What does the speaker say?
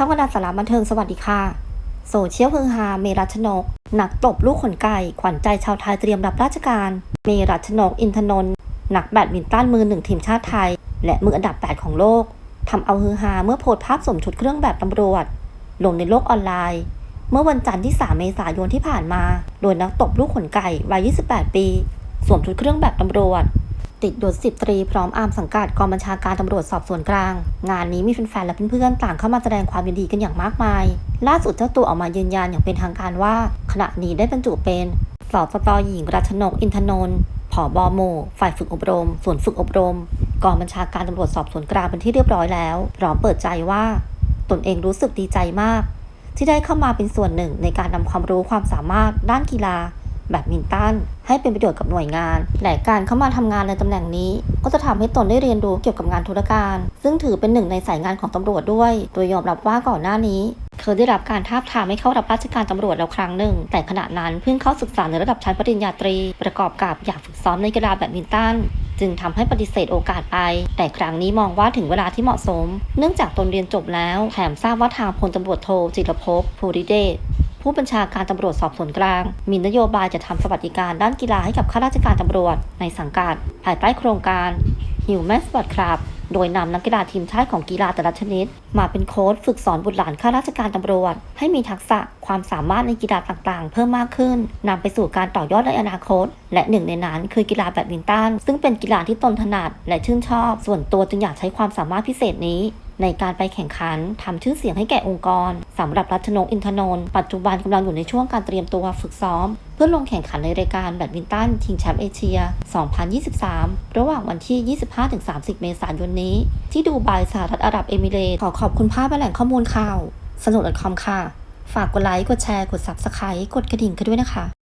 ช่องกระดาษสาระบันเทิงสวัสดีค่ะ โซเชียลฮือฮาเมรัชนก หนักตบลูกขนไก่ ขวัญใจชาวไทยเตรียมรับราชการ เมรัชนก อินทนนท์หนักแบดมินตันมือหนึ่งทีมชาติไทย และมืออันดับ 8 ของโลกทำเอาฮือฮาเมื่อโพสภาพสวมชุดเครื่องแบบตำรวจ ลงในโลกออนไลน์ เมื่อวันจันทร์ที่ 3 เมษายนที่ผ่านมา โดยนักตบลูกขนไก่วัย 28 ปี สวมชุดเครื่องแบบตำรวจ ติดยศสิบตรีพร้อมอามสังกัดกองบัญชาการตำรวจสอบสวนกลาง งานนี้มีแฟนๆและเพื่อนๆต่างเข้ามาแสดงความยินดีกันอย่างมากมาย ล่าสุดเจ้าตัวออกมายืนยันอย่างเป็นทางการว่า ขณะนี้ได้บรรจุเป็นสสตหญิงรัชนกอินทนนท์ผอบอหมู่ฝ่ายฝึกอบรมส่วนฝึกอบรมกองบัญชาการตำรวจสอบสวนกลางเป็นที่เรียบร้อยแล้ว พร้อมเปิดใจว่า ตนเองรู้สึกดีใจมาก ที่ได้เข้ามาเป็นส่วนหนึ่งในการนำความรู้ความสามารถด้านกีฬา แบดมินตันให้เป็นประโยชน์กับหน่วยงาน และการเข้ามาทำงานในตำแหน่งนี้ ก็จะทำให้ตนได้เรียนรู้เกี่ยวกับงานธุรการ ซึ่งถือเป็นหนึ่งในสายงานของตำรวจด้วย โดยยอมรับว่าก่อนหน้านี้เคยได้รับการทาบทามให้เข้ารับราชการตำรวจแล้วครั้งหนึ่ง แต่ขณะนั้นเพิ่งเข้าศึกษาในระดับชั้นปริญญาตรี ประกอบกับอยากฝึกซ้อมในกีฬาแบดมินตันจึงทำให้ปฏิเสธโอกาสไป แต่ครั้งนี้มองว่าถึงเวลาที่เหมาะสม เนื่องจากตนเรียนจบแล้ว แถมทราบว่าทางพลตำรวจโทจิรภพภูริเดช ผู้บัญชาการตำรวจสอบสวนกลาง มีนโยบายจะทำสวัสดิการด้านกีฬาให้กับข้าราชการตำรวจในสังกัดภายใต้โครงการ Human Sport Club โดยนำนักกีฬาทีมชาติของกีฬาแต่ละชนิด มาเป็นโค้ชฝึกสอนบุตรหลานข้าราชการตำรวจ ให้มีทักษะความสามารถในกีฬาต่างๆ เพิ่มมากขึ้นนำไปสู่การต่อยอดในอนาคต และหนึ่งในนั้นคือกีฬาแบดมินตันซึ่งเป็นกีฬาที่ตนถนัดและชื่นชอบ ส่วนตัวจึงอยากใช้ความสามารถพิเศษนี้ ในการไปแข่งขันทำชื่อเสียงให้แก่องค์กรสำหรับรัชนกอินทนนท์ปัจจุบันกำลังอยู่ในช่วงการเตรียมตัวฝึกซ้อม เพื่อลงแข่งขันในรายการแบดมินตันชิงแชมป์เอเชีย 2023 ระหว่างวันที่ 25-30 เมษายนนี้ ที่ดูไบสหรัฐอาหรับเอมิเรตส์ขอขอบคุณภาพและแหล่งข้อมูลข่าวสนุก .com ค่ะ ฝากกดไลค์กดแชร์กด Subscribe กดกระดิ่งกันด้วยนะคะ